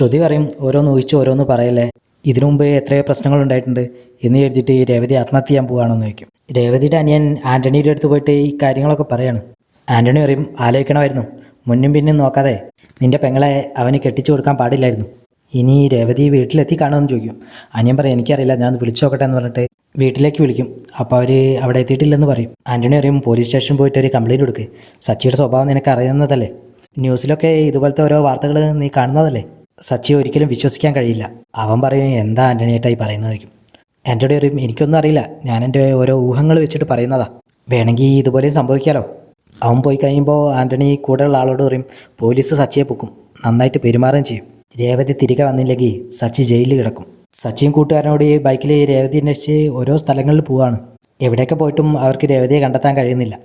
ശ്രുതി പറയും ഓരോന്ന് ഊഹിച്ച് ഓരോന്ന് പറയല്ലേ? ഇതിനു മുമ്പ് എത്രയോ പ്രശ്നങ്ങൾ ഉണ്ടായിട്ടുണ്ട്. എന്ന് എഴുതിയിട്ട് രേവതി ആത്മഹത്യ ചെയ്യാൻ പോവാണെന്ന് ചോദിക്കും. രേവതിയുടെ അനിയൻ ആന്റണിയുടെ അടുത്ത് പോയിട്ട് ഈ കാര്യങ്ങളൊക്കെ പറയാണ്. ആന്റണി പറയും ആലോചിക്കണമായിരുന്നു. മുന്നും പിന്നും നോക്കാതെ നിന്റെ പെങ്ങളെ അവന് കെട്ടിച്ചു കൊടുക്കാൻ പാടില്ലായിരുന്നു. ഇനി രേവതി വീട്ടിലെത്തി കാണുമെന്ന് ചോദിക്കും. അനിയൻ പറയും എനിക്കറിയില്ല ഞാൻ വിളിച്ചു നോക്കട്ടെ എന്ന് പറഞ്ഞിട്ട് വീട്ടിലേക്ക് വിളിക്കും. അപ്പോൾ അവർ അവിടെ എത്തിയിട്ടില്ലെന്ന് പറയും. ആന്റണി പറയും പോലീസ് സ്റ്റേഷൻ പോയിട്ട് ഒരു കംപ്ലയിന്റ് കൊടുക്കുക സച്ചിയുടെ സ്വഭാവം നിനക്ക് അറിയുന്നതല്ലേ? ന്യൂസിലൊക്കെ ഇതുപോലത്തെ ഓരോ വാർത്തകൾ നീ കാണുന്നതല്ലേ? സച്ചി ഒരിക്കലും വിശ്വസിക്കാൻ കഴിയില്ല. അവൻ പറയും എന്താ ആന്റണിയേട്ടായി പറയുന്നത്? വയ്ക്കും എന്റെ ഒരു എനിക്കൊന്നും അറിയില്ല ഞാൻ എന്റെ ഓരോ ഊഹങ്ങൾ വെച്ചിട്ട് പറയുന്നതാ. വേണമെങ്കിൽ ഇതുപോലെ സംഭവിക്കാലോ? അവൻ പോയി കഴിയുമ്പോൾ ആന്റണി കൂടെയുള്ള ആളോട് പറയും പോലീസ് സച്ചിയെ പൊക്കും. നന്നായിട്ട് പെരുമാറുകയും ചെയ്യും. രേവതി തിരികെ വന്നില്ലെങ്കിൽ സച്ചി ജയിലിൽ കിടക്കും. സച്ചിയും കൂട്ടുകാരനോട് ഈ ബൈക്കിൽ രേവതി അന്വേഷിച്ച് ഓരോ സ്ഥലങ്ങളിൽ പോവാണ്. എവിടെയൊക്കെ പോയിട്ടും അവർക്ക് രേവതിയെ കണ്ടെത്താൻ കഴിയുന്നില്ല.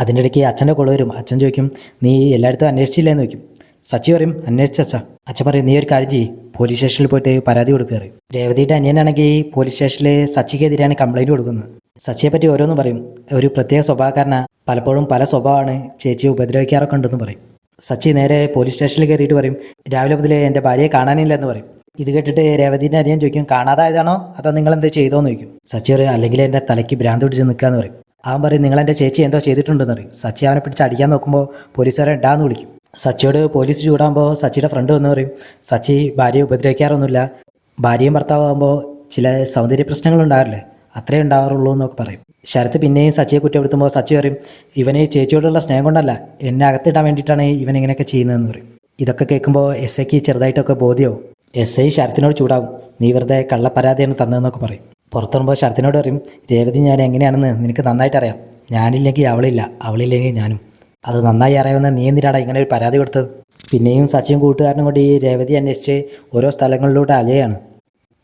അതിന്റെ ഇടയ്ക്ക് അച്ഛന്റെ വരും. അച്ഛൻ ചോദിക്കും നീ എല്ലായിടത്തും അന്വേഷിച്ചില്ലേന്ന്? ചോദിക്കും. സച്ചി പറയും അന്വേഷിച്ച അച്ഛ. അച്ഛൻ പറയും നീ ഒരു കാര്യം ചെയ്യ് പോലീസ് സ്റ്റേഷനിൽ പോയിട്ട് പരാതി കൊടുക്കുക പറയും. രേവതിയുടെ അനിയനാണെങ്കിൽ പോലീസ് സ്റ്റേഷനിൽ സച്ചിക്കെതിരെയാണ് കംപ്ലൈന്റ് കൊടുക്കുന്നത്. സച്ചിയെ പറ്റി ഓരോന്ന് പറയും. ഒരു പ്രത്യേക സ്വഭാവക്കാരനാ പലപ്പോഴും പല സ്വഭാവമാണ് ചേച്ചിയെ ഉപദ്രവിക്കാറൊക്കെ ഉണ്ടെന്ന് പറയും. സച്ചി നേരെ പോലീസ് സ്റ്റേഷനിൽ കയറിയിട്ട് പറയും രാവിലെ മുതൽ എന്റെ ഭാര്യയെ കാണാനില്ല എന്ന് പറയും. ഇത് കേട്ടിട്ട് രേവതിന്റെ അനിയൻ ചോദിക്കും കാണാതായതാണോ? അതോ നിങ്ങൾ എന്ത് ചെയ്തോന്ന് ചോദിക്കും. സച്ചി പറയും അല്ലെങ്കിൽ എന്റെ തലയ്ക്ക് ഭ്രാന്ത് പിടിച്ച് നിൽക്കാന്ന് പറയും. അവൻ പറയും നിങ്ങൾ എന്റെ ചേച്ചി എന്തോ ചെയ്തിട്ടുണ്ടെന്ന് പറയും. സച്ചി അവനെ പിടിച്ച് അടിക്കാൻ നോക്കുമ്പോൾ പോലീസുകാരെ ഇടാന്ന് വിളിക്കും. സച്ചിയോട് പോലീസ് ചൂടാകുമ്പോൾ സച്ചിയുടെ ഫ്രണ്ട് വന്ന് പറയും സച്ചി ഭാര്യയെ ഉപദ്രവിക്കാറൊന്നുമില്ല. ഭാര്യയും ഭർത്താവുമ്പോൾ ചില സൗന്ദര്യ പ്രശ്നങ്ങൾ ഉണ്ടാവില്ലേ? അത്രേ ഉണ്ടാവാറുള്ളൂ എന്നൊക്കെ പറയും. ശരത്ത് പിന്നെയും സച്ചിയെ കുറ്റപ്പെടുത്തുമ്പോൾ സച്ചി പറയും ഇവന് ചേച്ചിയോടുള്ള സ്നേഹം കൊണ്ടല്ല എന്നെ അകത്തിടാൻ വേണ്ടിയിട്ടാണ് ഇവൻ ഇങ്ങനെയൊക്കെ ചെയ്യുന്നതെന്ന് പറയും. ഇതൊക്കെ കേൾക്കുമ്പോൾ എസ് ഐക്ക് ചെറുതായിട്ടൊക്കെ ബോധ്യമാവും എസ് ഐ ശരത്തിനോട് ചൂടാവും നീ വെറുതെ കള്ളപ്പരാതിയാണ് തന്നതെന്നൊക്കെ പറയും. പുറത്തുമ്പോൾ ശരത്തിനോട് പറയും രേവതി ഞാൻ എങ്ങനെയാണെന്ന് നിനക്ക് നന്നായിട്ട് അറിയാം ഞാനില്ലെങ്കിൽ അവളില്ല അവളില്ലെങ്കിൽ ഞാനും. അത് നന്നായി അറിയാവുന്ന നീ ഇങ്ങനെ ഒരു പരാതി കൊടുത്തത്? പിന്നെയും സച്ചിൻ കൂട്ടുകാരനും കൂടി ഈ രേവതി അന്വേഷിച്ച് ഓരോ സ്ഥലങ്ങളിലൂടെ അലയാണ്.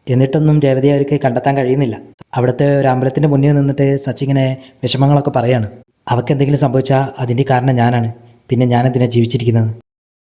എന്നിട്ടൊന്നും രേവതി അവർക്ക് കണ്ടെത്താൻ കഴിയുന്നില്ല. അവിടുത്തെ ഒരു അമ്പലത്തിന്റെ മുന്നിൽ നിന്നിട്ട് സച്ചിങ്ങനെ വിഷമങ്ങളൊക്കെ പറയാണ്. അവർക്ക് എന്തെങ്കിലും സംഭവിച്ചാൽ അതിന്റെ കാരണം ഞാനാണ്. പിന്നെ ഞാൻ എന്തിനാണ് ജീവിച്ചിരിക്കുന്നത്?